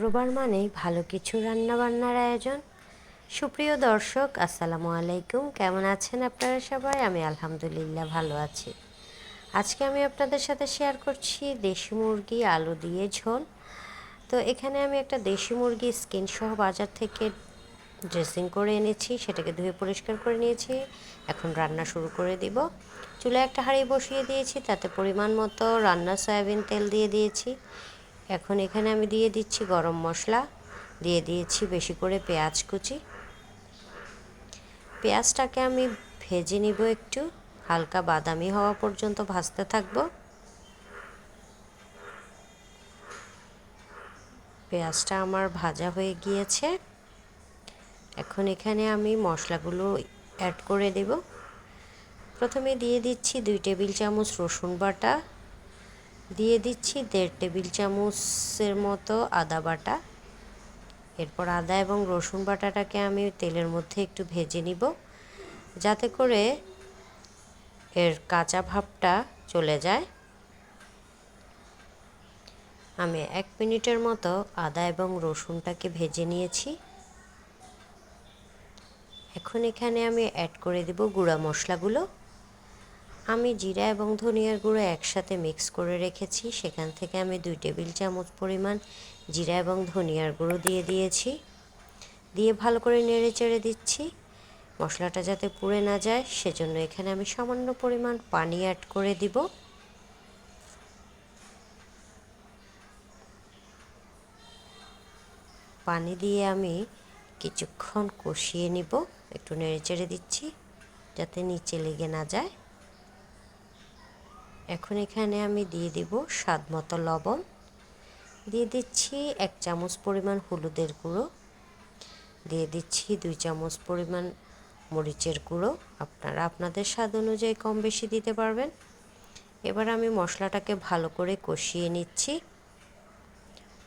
শুক্রবার মানেই ভালো কিছু রান্নাবান্নার আয়োজন। সুপ্রিয় দর্শক, আসসালামু আলাইকুম। কেমন আছেন আপনারা সবাই? আমি আলহামদুলিল্লাহ ভালো আছি। আজকে আমি আপনাদের সাথে শেয়ার করছি দেশি মুরগি, আলু দিয়ে ঝোল। তো এখানে আমি একটা দেশি মুরগি স্কিন সহ বাজার থেকে ড্রেসিং করে এনেছি। সেটাকে ধুয়ে পরিষ্কার করে নিয়েছি। এখন রান্না শুরু করে দিব। চুলায় একটা হাঁড়ি বসিয়ে দিয়েছি। তাতে পরিমাণ মতো রান্না সয়াবিন তেল দিয়ে দিয়েছি। এখন এখানে আমি দিয়ে দিচ্ছি গরম মশলা। দিয়ে দিয়েছি বেশি করে পেঁয়াজ কুচি। পেঁয়াজটাকে আমি ভেজে নিব একটু। হালকা বাদামি হওয়া পর্যন্ত ভাজতে থাকব। পেঁয়াজটা আমার ভাজা হয়ে গিয়েছে। এখন এখানে আমি মশলাগুলো অ্যাড করে দেব। প্রথমে দিয়ে দিচ্ছি দুই টেবিল চামচ রসুন বাটা। দিয়ে দিচ্ছি দেড় টেবিল চামচের মতো আদা বাটা। এরপর আদা এবং রসুন বাটাটাকে আমি তেলের মধ্যে একটু ভেজে নিব, যাতে করে এর কাঁচা ভাবটা চলে যায়। আমি এক মিনিটের মতো আদা এবং রসুনটাকে ভেজে নিয়েছি। এখন এখানে আমি অ্যাড করে দেব গুঁড়া মশলাগুলো। আমি জিরা এবং ধনিয়ার গুঁড়ো একসাথে মিক্স করে রেখেছি। সেখান থেকে আমি দুই টেবিল চামচ পরিমাণ জিরা এবং ধনিয়ার গুঁড়ো দিয়ে দিয়েছি। দিয়ে ভালো করে নেড়ে চেড়ে দিচ্ছি। মশলাটা যাতে পুড়ে না যায়, সেজন্য এখানে আমি সামান্য পরিমাণ পানি অ্যাড করে দিব। পানি দিয়ে আমি কিছুক্ষণ কষিয়ে নিব। একটু নেড়ে চেড়ে দিচ্ছি যাতে নিচে লেগে না যায়। এখন এখানে আমি দিয়ে দিব স্বাদ মতো লবণ। দিয়ে দিচ্ছি এক চামচ পরিমাণ হলুদের গুঁড়ো। দিয়ে দিচ্ছি দুই চামচ পরিমাণ মরিচের গুঁড়ো। আপনারা আপনাদের স্বাদ অনুযায়ী কম বেশি দিতে পারবেন। এবার আমি মশলাটাকে ভালো করে কষিয়ে নিচ্ছি।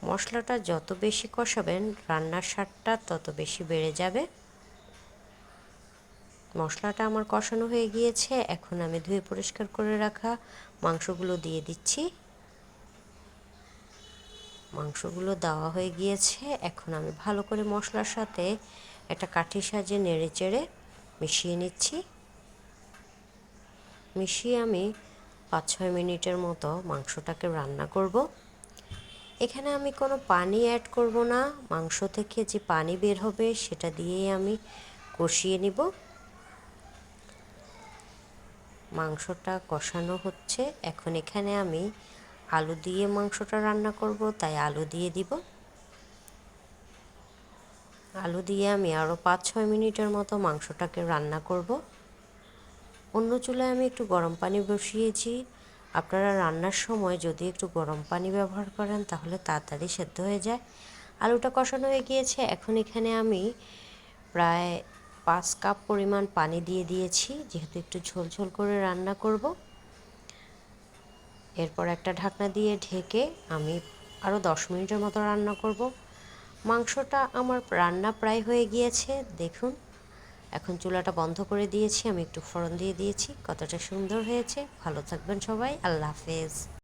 মশলাটা যত বেশি কষাবেন, রান্নার স্বাদটা তত বেশি বেড়ে যাবে। মশলাটা আমার কষানো হয়ে গিয়েছে। এখন আমি ধুয়ে পরিষ্কার করে রাখা মাংসগুলো দিয়ে দিচ্ছি। মাংসগুলো দেওয়া হয়ে গিয়েছে। এখন আমি ভালো করে মশলার সাথে একটা কাঠি সাজে নেড়ে চেড়ে মিশিয়ে নিচ্ছি। মিশিয়ে আমি পাঁচ ছয় মিনিটের মতো মাংসটাকে রান্না করব। এখানে আমি কোনো পানি অ্যাড করব না। মাংস থেকে যে পানি বের হবে সেটা দিয়েই আমি কষিয়ে নিব। মাংসটা কষানো হচ্ছে। এখন এখানে আমি আলু দিয়ে মাংসটা রান্না করব, তাই আলু দিয়ে দিব। আলু দিয়ে আমি আরও পাঁচ ছয় মিনিটের মতো মাংসটাকে রান্না করব। অন্য চুলায় আমি একটু গরম পানি বসিয়েছি। আপনারা রান্নার সময় যদি একটু গরম পানি ব্যবহার করেন, তাহলে তাড়াতাড়ি সেদ্ধ হয়ে যায়। আলুটা কষানো হয়ে গিয়েছে। এখন এখানে আমি প্রায় পাঁচ কাপ পরিমাণ পানি দিয়ে দিয়েছি, যেহেতু একটু ঝোল ঝোল করে রান্না করব। এরপর একটা ঢাকনা দিয়ে ঢেকে আমি আরও দশ মিনিটের মতো রান্না করব। মাংসটা আমার রান্না প্রায় হয়ে গিয়েছে, দেখুন। এখন চুলাটা বন্ধ করে দিয়েছি, আমি একটু ফোড়ন দিয়ে দিয়েছি, কতটা সুন্দর হয়েছে। ভালো থাকবেন সবাই, আল্লাহ হাফেজ।